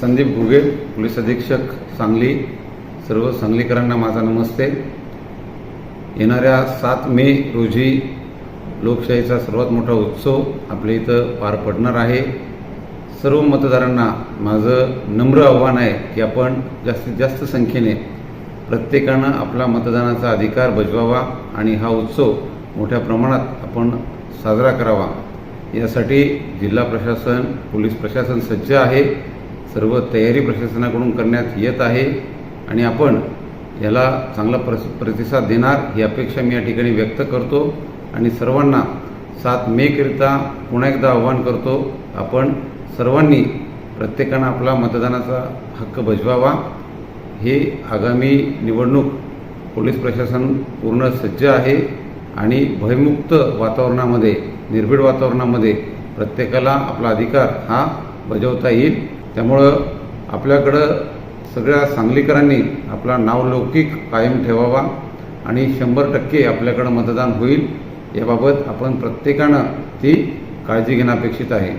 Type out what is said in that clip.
Sandeep Ghuge police अधीक्षक सांगली सर्व सांगलीकरांना माझा नमस्ते. येणाऱ्या सात मे रोजी लोकशाहीचा सर्वात मोठा उत्सव आपल्या इथं पार पडणार आहे. सर्व मतदारांना माझं नम्र आव्हान आहे की आपण जास्तीत जास्त संख्येने प्रत्येकानं आपला मतदानाचा अधिकार बजवावा आणि हा उत्सव मोठ्या प्रमाणात आपण साजरा करावा. यासाठी जिल्हा प्रशासन पोलीस प्रशासन सज्ज आहे. सर्व तयारी प्रशासनाकडून करण्यात येत आहे आणि आपण याला चांगला प्रस प्रतिसाद देणार ही अपेक्षा मी या ठिकाणी व्यक्त करतो आणि सर्वांना सात मेकरिता पुन्हा एकदा आव्हान करतो आपण सर्वांनी प्रत्येकानं आपला मतदानाचा हक्क बजवावा. हे आगामी निवडणूक पोलीस प्रशासन पूर्ण सज्ज आहे आणि भयमुक्त वातावरणामध्ये निर्भीड वातावरणामध्ये प्रत्येकाला आपला अधिकार हा बजावता येईल. त्यामुळं आपल्याकडं सगळ्या सांगलीकरांनी आपला नावलौकिक कायम ठेवावा आणि शंभर टक्के आपल्याकडं मतदान होईल याबाबत आपण प्रत्येकानं ती काळजी घेणं अपेक्षित आहे.